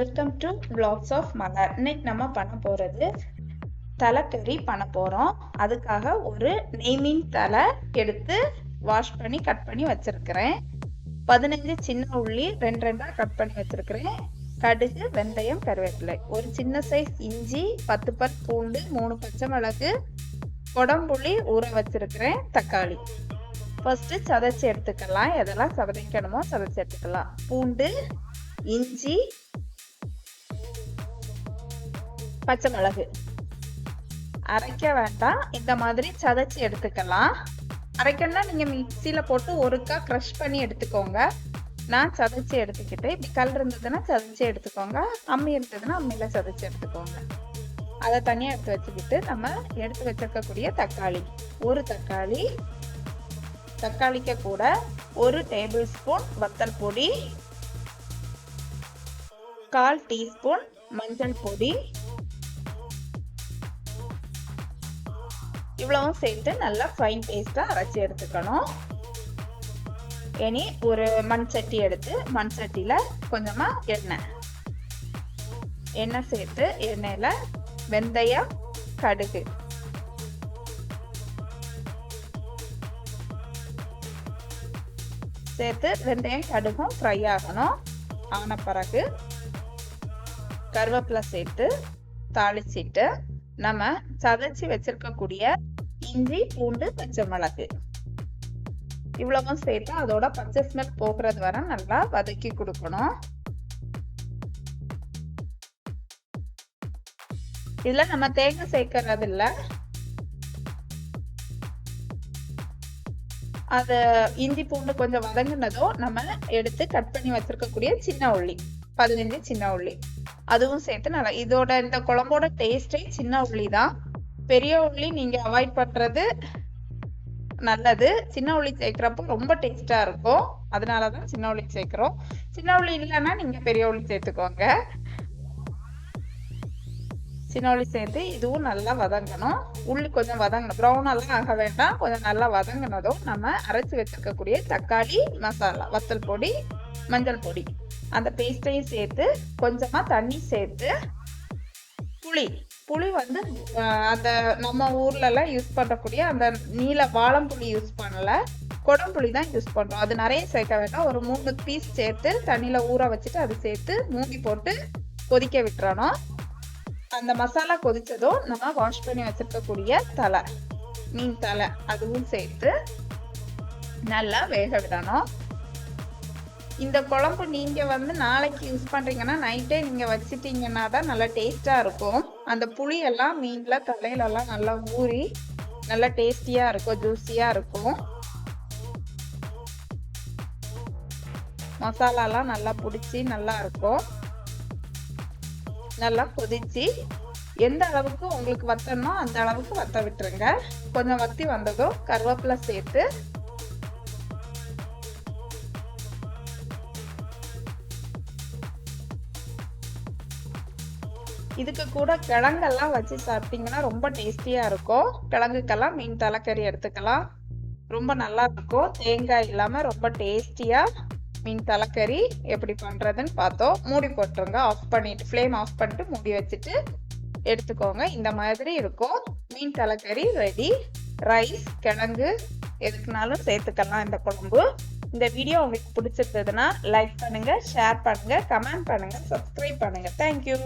Welcome to blogs of Malar இன்னைக்கு நம்ம பண்ண போகிறது தலைக்கறி பண்ண போகிறோம் அதுக்காக ஒரு நெய்மீன் தலை எடுத்து வாஷ் பண்ணி கட் பண்ணி வச்சுருக்கிறேன். பதினஞ்சு சின்ன உள்ளி ரெண்டு ரெண்டாக கட் பண்ணி வச்சுருக்கிறேன். கடுகு வெந்தயம் கருவேப்பிலை. ஒரு சின்ன சைஸ் இஞ்சி பத்து பல் பூண்டு மூணு பச்சை மிளகு குடம்புள்ளி ஊற வச்சிருக்கிறேன் தக்காளி. ஃபஸ்ட்டு சதைச்சி எடுத்துக்கலாம். எதெல்லாம் சதைக்கணுமோ சதைச்சி எடுத்துக்கலாம். பூண்டு இஞ்சி பச்சை மிளகு. அரைக்க வேண்டாம். இந்த மாதிரி சதைச்சி எடுத்துக்கலாம். அரைக்கணும்னா நீங்க மிக்சியில போட்டு ஒருக்கா க்ரஷ் பண்ணி எடுத்துக்கோங்க. நான் சதைச்சி எடுத்துக்கிட்டு இப்படி கல் இருந்ததுன்னா சதைச்சி எடுத்துக்கோங்க. அம்மி இருந்ததுன்னா அம்மியில சதைச்சி எடுத்துக்கோங்க. அதை தனியாக எடுத்து வச்சுக்கிட்டு நம்ம எடுத்து வச்சிருக்கக்கூடிய தக்காளி. ஒரு தக்காளி தக்காளிக்கு கூட ஒரு டேபிள் ஸ்பூன் வத்தல் பொடி கால் டீஸ்பூன் மஞ்சள் பொடி இவ்வளவும் சேர்த்து நல்லா ஃபைன் பேஸ்ட்டாக அரைச்சி எடுத்துக்கணும். இனி ஒரு மண் சட்டி எடுத்து மண் சட்டியில் கொஞ்சமாக எண்ணெய். எண்ணெய் சேர்த்து எண்ணெயில் வெந்தயம் கடுகு. சேர்த்து வெந்தயம் கடுகும் ஃப்ரை ஆகணும். ஆன பிறகு கருவேப்பிலை சேர்த்து தாளிச்சிட்டு நம்ம சதைச்சி வச்சிருக்கக்கூடிய இஞ்சி பூண்டு பச்சை மிளகு. இவ்வளவும் சேர்த்து அதோட பச்சை ஸ்மெல் போகிறது வரை நல்லா வதக்கி கொடுக்கணும். இதுல நம்ம தேங்காய் சேர்க்கறது இல்ல. அது இஞ்சி பூண்டு கொஞ்சம் வதங்கினதும் நம்ம எடுத்து கட் பண்ணி வச்சிருக்கக்கூடிய சின்ன உள்ளி பதினஞ்சு சின்ன உள்ளி. அதுவும் சேர்த்து நல்லா இதோட இந்த குழம்போட டேஸ்டே சின்ன உள்ளி தான். பெரிய உள்ளி நீங்க அவாய்ட் பண்றது நல்லது. சின்ன உள்ளி சேர்க்குறப்போ ரொம்ப டேஸ்டா இருக்கும். அதனால தான் சின்ன உள்ளி சேர்க்குறோம். சின்ன உள்ளி இல்லைன்னா நீங்கள் பெரிய உள்ளி சேர்த்துக்கோங்க. சின்ன உள்ளி சேர்த்து இதுவும் நல்லா வதங்கணும். உள்ளி கொஞ்சம் வதங்கணும். ப்ரௌனெல்லாம் ஆக வேண்டாம். கொஞ்சம் நல்லா வதங்கினதும் நம்ம அரைச்சி வச்சிருக்கக்கூடிய தக்காளி மசாலா வத்தல் பொடி மஞ்சள் பொடி. அந்த பேஸ்ட்டையும் சேர்த்து கொஞ்சமாக தண்ணி சேர்த்து புளி புளி வந்து அந்த நம்ம ஊர்லலாம் யூஸ் பண்ணக்கூடிய அந்த நீல வாழம்புளி யூஸ் பண்ணல. குடம்புளி தான் யூஸ் பண்ணுறோம் அது நிறைய சேர்க்க வேண்டாம். ஒரு மூணு பீஸ் சேர்த்து தண்ணியில் ஊற வச்சுட்டு அது சேர்த்து மூடி போட்டு கொதிக்க விட்டுறணும். அந்த மசாலா கொதித்ததும் நம்ம வாஷ் பண்ணி வச்சிருக்கக்கூடிய தலை மீன் தலை அதுவும் சேர்த்து நல்லா வேக விடணும். இந்த குழம்பு நீங்க வந்து நாளைக்கு யூஸ் பண்றீங்கன்னா நைட்டே நீங்க வச்சிட்டீங்கன்னா தான் நல்லா டேஸ்டா இருக்கும். அந்த புளி எல்லாம் மீன்ல தலையில எல்லாம் நல்லா ஊறி நல்லா டேஸ்டியா இருக்கும் ஜூஸியா இருக்கும். மசாலாலாம் நல்லா பிடிச்சி நல்லா இருக்கும். நல்லா கொதிச்சு எந்த அளவுக்கு உங்களுக்கு வத்தணுமோ அந்த அளவுக்கு வத்த விட்டுருங்க. கொஞ்சம் வத்தி வந்ததும் கருவேப்பிலை சேர்த்து இதுக்கு கூட கிழங்கெல்லாம் வச்சு சாப்பிட்டீங்கன்னா ரொம்ப டேஸ்டியா இருக்கும். கிழங்குக்கெல்லாம் மீன் தலைக்கறி எடுத்துக்கலாம். ரொம்ப நல்லா இருக்கும். தேங்காய் இல்லாம ரொம்ப டேஸ்டியா மீன் தலைக்கறி எப்படி பண்ணுறதுன்னு பார்த்தோம். மூடி போட்டுருங்க. ஆஃப் பண்ணிட்டு ஃப்ளேம் ஆஃப் பண்ணிட்டு மூடி வச்சுட்டு எடுத்துக்கோங்க. இந்த மாதிரி இருக்கும். மீன் தலைக்கறி ரெடி. ரைஸ் கிழங்கு எதுக்குனாலும் சேர்த்துக்கலாம் இந்த குழம்பு. இந்த வீடியோ உங்களுக்கு பிடிச்சிருந்ததுன்னா லைக் பண்ணுங்க ஷேர் பண்ணுங்க கமெண்ட் பண்ணுங்க சப்ஸ்கிரைப் பண்ணுங்க. தேங்க்யூ